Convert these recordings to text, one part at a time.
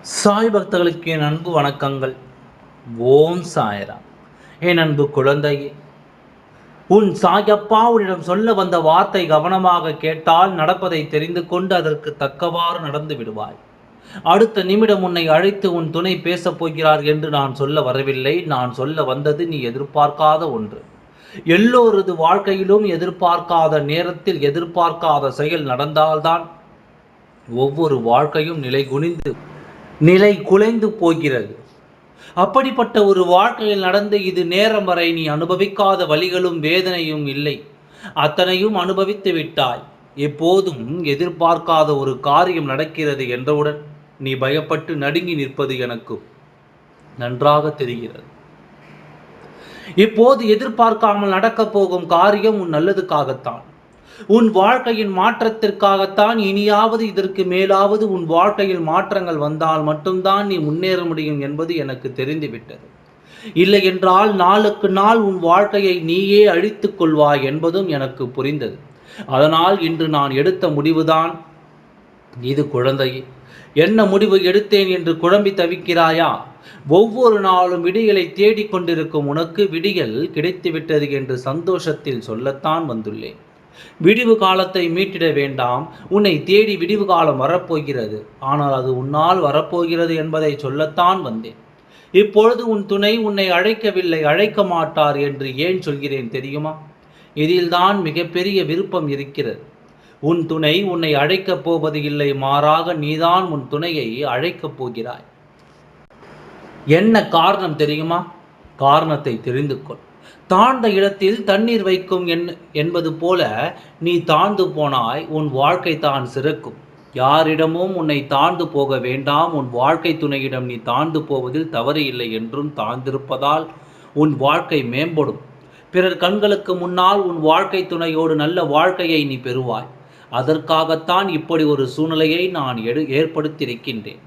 சாய் பக்தர்களுக்கு என் அன்பு வணக்கங்கள். ஓம் சாயராம். என் அன்பு குழந்தையே உன் சாயப்பா உன்னிடம் சொல்ல வந்த வார்த்தை கவனமாக கேட்டால் நடப்பதை தெரிந்து கொண்டு அதற்கு தக்கவாறு நடந்து விடுவாய். அடுத்த நிமிடம் உன்னை அழைத்து உன் துணை பேசப் போகிறார் என்று நான் சொல்ல வரவில்லை. நான் சொல்ல வந்தது நீ எதிர்பார்க்காத ஒன்று. எல்லோரது வாழ்க்கையிலும் எதிர்பார்க்காத நேரத்தில் எதிர்பார்க்காத செயல் நடந்தால்தான் ஒவ்வொரு வாழ்க்கையும் நிலை குனிந்து நிலை குலைந்து போகிறது. அப்படிப்பட்ட ஒரு வாழ்க்கையில் நடந்து இது நேரம் வரை நீ அனுபவிக்காத வழிகளும் வேதனையும் இல்லை. அத்தனையும் அனுபவித்து விட்டாய். எப்போதும் எதிர்பார்க்காத ஒரு காரியம் நடக்கிறது என்றவுடன் நீ பயப்பட்டு நடுங்கி நிற்பது எனக்கு நன்றாக தெரிகிறது. இப்போது எதிர்பார்க்காமல் நடக்கப் போகும் காரியம் உன் நல்லதுக்காகத்தான். உன் வாழ்க்கையின் மாற்றத்திற்காகத்தான் இனியாவது இதற்கு மேலாவது உன் வாழ்க்கையில் மாற்றங்கள் வந்தால் மட்டும்தான் நீ முன்னேற முடியும் என்பது எனக்கு தெரிந்துவிட்டது. இல்லை என்றால் நாளுக்கு நாள் உன் வாழ்க்கையை நீயே அழித்துக் கொள்வாய் என்பதும் எனக்கு புரிந்தது. அதனால் இன்று நான் எடுத்த முடிவுதான் இது குழந்தையே. என்ன முடிவு எடுத்தேன் என்று குழம்பி தவிக்கிறாயா? ஒவ்வொரு நாளும் விடிகளை தேடிக்கொண்டிருக்கும் உனக்கு விடியல் கிடைத்துவிட்டது என்று சந்தோஷத்தில் சொல்லத்தான் வந்துள்ளேன். விடிவு காலத்தை மீட்டிட வேண்டாம். உன்னை தேடி விடிவு காலம் வரப்போகிறது. ஆனால் அது உன்னால் வரப்போகிறது என்பதை சொல்லத்தான் வந்தேன். இப்பொழுது உன் துணை உன்னை அழைக்கவில்லை அழைக்க மாட்டார் என்று ஏன் சொல்கிறேன் தெரியுமா? இதில்தான் மிகப்பெரிய விருப்பம் இருக்கிறது. உன் துணை உன்னை அழைக்கப் போவது இல்லை மாறாக நீதான் உன் துணையை அழைக்கப் போகிறாய். என்ன காரணம் தெரியுமா? காரணத்தை தெரிந்து கொள். தாழ்ந்த இடத்தில் தண்ணீர் வைக்கும் என் என்பது போல நீ தாழ்ந்து போனாய் உன் வாழ்க்கை தான் சிறக்கும். யாரிடமும் உன்னை தாழ்ந்து போக வேண்டாம் உன் வாழ்க்கை துணையிடம் நீ தாழ்ந்து போவதில் தவறு இல்லை என்றும் தாழ்ந்திருப்பதால் உன் வாழ்க்கை மேம்படும். பிறர் கண்களுக்கு முன்னால் உன் வாழ்க்கை துணையோடு நல்ல வாழ்க்கையை நீ பெறுவாய். அதற்காகத்தான் இப்படி ஒரு சூழ்நிலையை நான் எடு ஏற்படுத்தியிருக்கின்றேன்.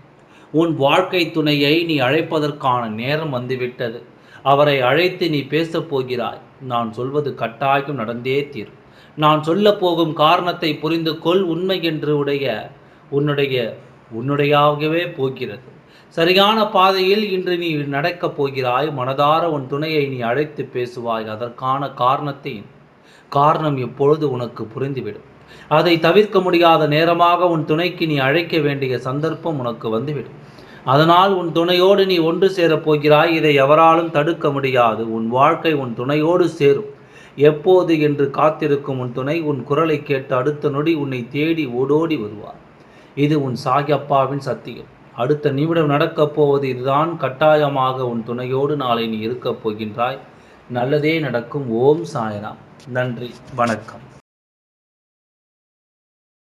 உன் வாழ்க்கை துணையை நீ அழைப்பதற்கான நேரம் வந்துவிட்டது. அவரை அழைத்து நீ பேசப் போகிறாய். நான் சொல்வது கட்டாயம் நடந்தே தீரும். நான் சொல்ல போகும் காரணத்தை புரிந்து கொள். உண்மை என்று உடைய உன்னுடைய உன்னுடையாகவே போகிறது. சரியான பாதையில் இன்று நீ நடக்கப் போகிறாய். மனதார உன் துணையை நீ அழைத்து பேசுவாய். அதற்கான காரணத்தை காரணம் எப்பொழுது உனக்கு புரிந்துவிடும். அதை தவிர்க்க முடியாத நேரமாக உன் துணைக்கு நீ அழைக்க வேண்டிய சந்தர்ப்பம் உனக்கு வந்துவிடும். அதனால் உன் துணையோடு நீ ஒன்று சேரப் போகிறாய். இதை எவராலும் தடுக்க முடியாது. உன் வாழ்க்கை உன் துணையோடு சேரும். எப்போது என்று காத்திருக்கும் உன் துணை உன் குரலை கேட்டு அடுத்த நொடி உன்னை தேடி ஓடோடி வருவார். இது உன் சாகியப்பாவின் சத்தியம். அடுத்த நிமிடம் நடக்கப் போவது இதுதான். கட்டாயமாக உன் துணையோடு நாளை நீ இருக்கப் போகின்றாய். நல்லதே நடக்கும். ஓம் சாயராம். நன்றி. வணக்கம்.